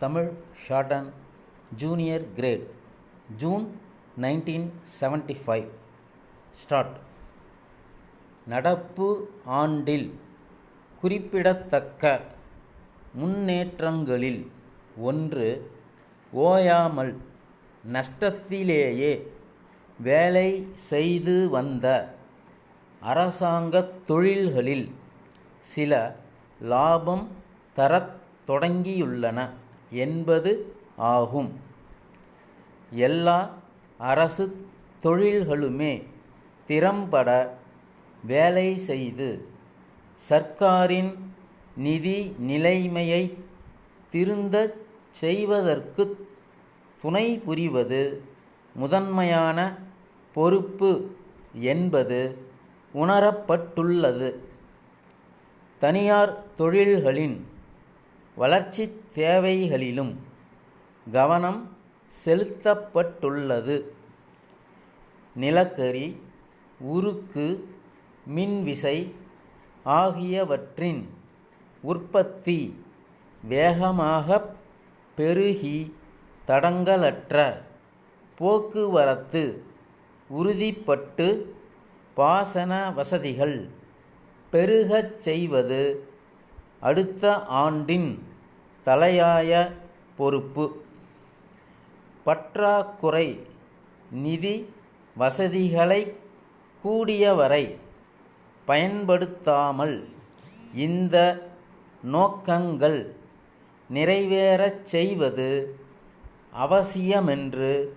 Tamil shorten junior great June nineteen seventy five. Start. நடப்பு ஆண்டில் குறிப்பிடத்தக்க முன்னேற்றங்களில் ஒன்று ஓயாமல் நஷ்டத்திலேயே வேலை செய்து வந்த அரசாங்கத் தொழில்களில் சில லாபம் தரத் தொடங்கியுள்ளன. என்பது ஆகும். எல்லா அரசு தொழில்களுமே திறம்பட வேலை செய்து சர்க்காரின் நிதி நிலைமையை திருந்தச் செய்வதற்கு துணை புரிவது முதன்மையான பொறுப்பு என்பது உணரப்பட்டுள்ளது. தனியார் தொழில்களின் வளர்ச்சி தேவைகளிலும் கவனம் செலுத்தப்பட்டுள்ளது. நிலக்கரி உருக்கு மின்விசை ஆகியவற்றின் உற்பத்தி வேகமாக பெருகி தடங்கலற்ற போக்குவரத்து உறுதிப்பட்டு பாசன வசதிகள் பெருகச் செய்வது அடுத்த ஆண்டின் தலையாய பொறுப்பு. பற்றாக்குறை நிதி வசதிகளை கூடியவரை பயன்படுத்தாமல் இந்த நோக்கங்கள் நிறைவேறச் செய்வது அவசியமென்று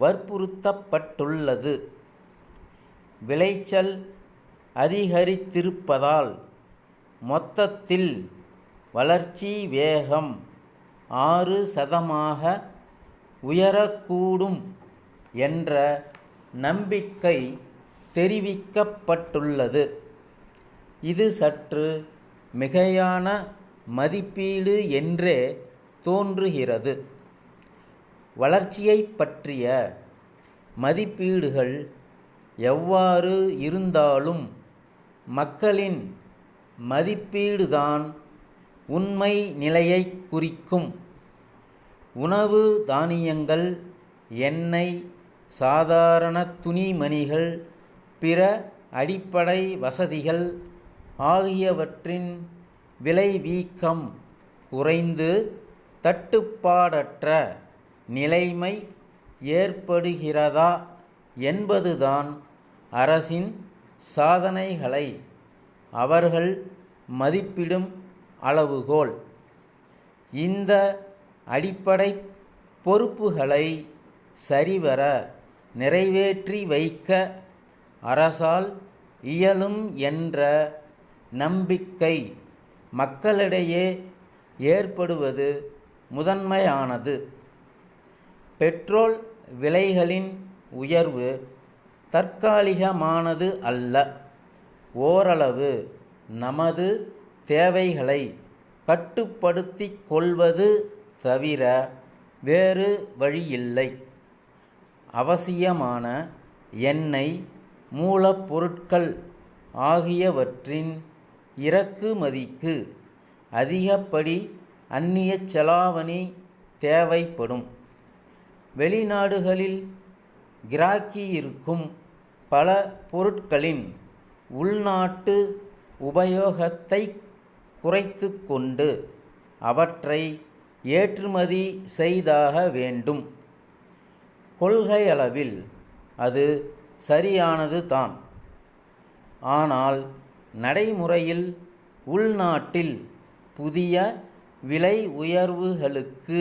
வற்புறுத்தப்பட்டுள்ளது. விளைச்சல் அதிகரித்திருப்பதால் மொத்தத்தில் வளர்ச்சி வேகம் ஆறு சதமாக உயரக்கூடும் என்ற நம்பிக்கை தெரிவிக்கப்பட்டுள்ளது. இது சற்று மிகையான மதிப்பீடு என்றே தோன்றுகிறது. வளர்ச்சியைப் பற்றிய மதிப்பீடுகள் எவ்வாறு இருந்தாலும் மக்களின் மதிப்பீடுதான் உண்மை நிலையை குறிக்கும். உணவு தானியங்கள் எண்ணெய் சாதாரண துணிமணிகள் பிற அடிப்படை வசதிகள் ஆகியவற்றின் விலைவீக்கம் குறைந்து தட்டுப்பாடற்ற நிலைமை ஏற்படுகிறதா என்பதுதான் அரசின் சாதனைகளை அவர்கள் மதிப்பிடும் அளவுகோல். இந்த அடிப்படை பொறுப்புகளை சரிவர நிறைவேற்றி வைக்க அரசால் இயலும் என்ற நம்பிக்கை மக்களிடையே ஏற்படுவது முதன்மையானது. பெட்ரோல் விலைகளின் உயர்வு தற்காலிகமானது அல்ல. ஓரளவு நமது தேவைகளை கட்டுப்படுத்தி கொள்வது தவிர வேறு வழியில்லை. அவசியமான எண்ணெய் மூலப்பொருட்கள் ஆகியவற்றின் இறக்குமதிக்கு அதிகப்படி அந்நியச் செலாவணி தேவைப்படும். வெளிநாடுகளில் கிராக்கியிருக்கும் பல பொருட்களின் உள்நாட்டு உபயோகத்தை குறைத்து கொண்டு அவற்றை ஏற்றுமதி செய்தாக வேண்டும். கொள்கையளவில் அது சரியானது தான். ஆனால் நடைமுறையில் உள்நாட்டில் புதிய விலை உயர்வுகளுக்கு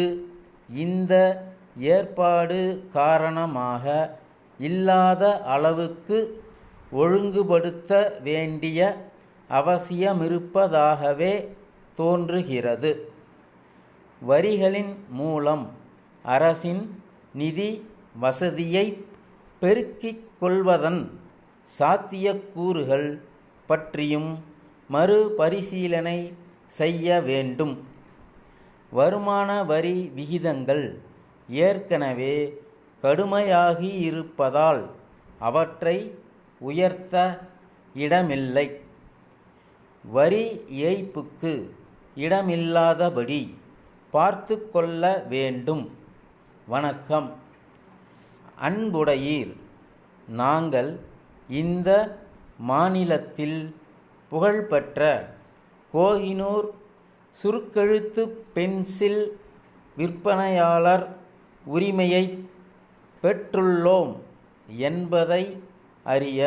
இந்த ஏற்பாடு காரணமாக இல்லாத அளவுக்கு ஒழுங்குபடுத்த வேண்டிய அவசியமிருப்பதாகவே தோன்றுகிறது. வரிகளின் மூலம் அரசின் நிதி வசதியை பெருக்கிக் கொள்வதன் சாத்தியக்கூறுகள் பற்றியும் மறுபரிசீலனை செய்ய வேண்டும். வருமான வரி விகிதங்கள் ஏற்கனவே கடுமையாகியிருப்பதால் அவற்றை உயர்த்த இடமில்லை. வரி ஏய்ப்புக்கு இடமில்லாதபடி பார்த்து கொள்ள வேண்டும். வணக்கம். அன்புடையீர் நாங்கள் இந்த மாநிலத்தில் புகழ்பெற்ற கோஹினூர் சுருக்கெழுத்து பென்சில் விற்பனையாளர் உரிமையை பெற்றுள்ளோம் என்பதை அறிய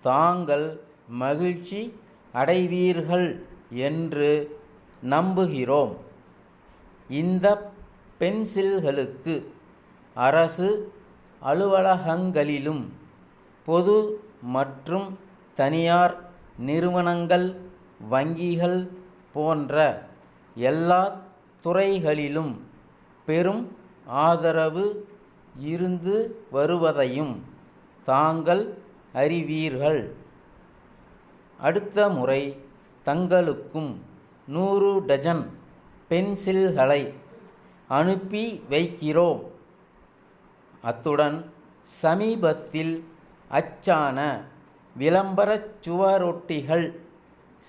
தாங்கள் மகிழ்ச்சி அடைவீர்கள் என்று நம்புகிறோம். இந்த பென்சில்களுக்கு அரசு அலுவலகங்களிலும் பொது மற்றும் தனியார் நிறுவனங்கள் வங்கிகள் போன்ற எல்லா துறைகளிலும் பெரும் ஆதரவு இருந்து வருவதையும் தாங்கள் அறிவீர்கள். அடுத்த முறை தங்களுக்கும் நூறு டஜன் பென்சில்களை அனுப்பி வைக்கிறோம். அத்துடன் சமீபத்தில் அச்சான விளம்பரச் சுவரொட்டிகள்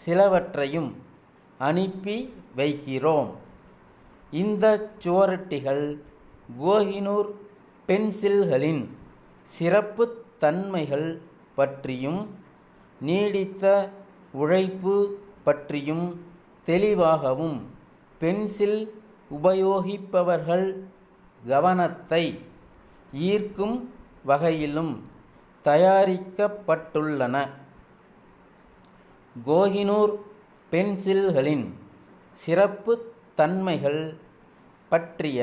சிலவற்றையும் அனுப்பி வைக்கிறோம். இந்த சுவரொட்டிகள் கோஹினூர் பென்சில்களின் சிறப்பு தன்மைகள் பற்றியும் நீடித்த உழைப்பு பற்றியும் தெளிவாகவும் பென்சில் உபயோகிப்பவர்கள் கவனத்தை ஈர்க்கும் வகையிலும் தயாரிக்கப்பட்டுள்ளன. கோஹினூர் பென்சில்களின் சிறப்பு தன்மைகள் பற்றிய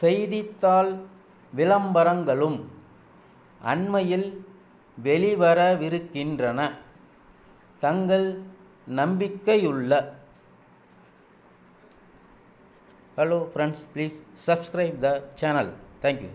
செய்தித்தாள் விளம்பரங்களும் அண்மையில் வெளிவரவிருக்கின்றன. தங்கள் நம்பிக்கையுள்ள hello friends please subscribe the channel thank you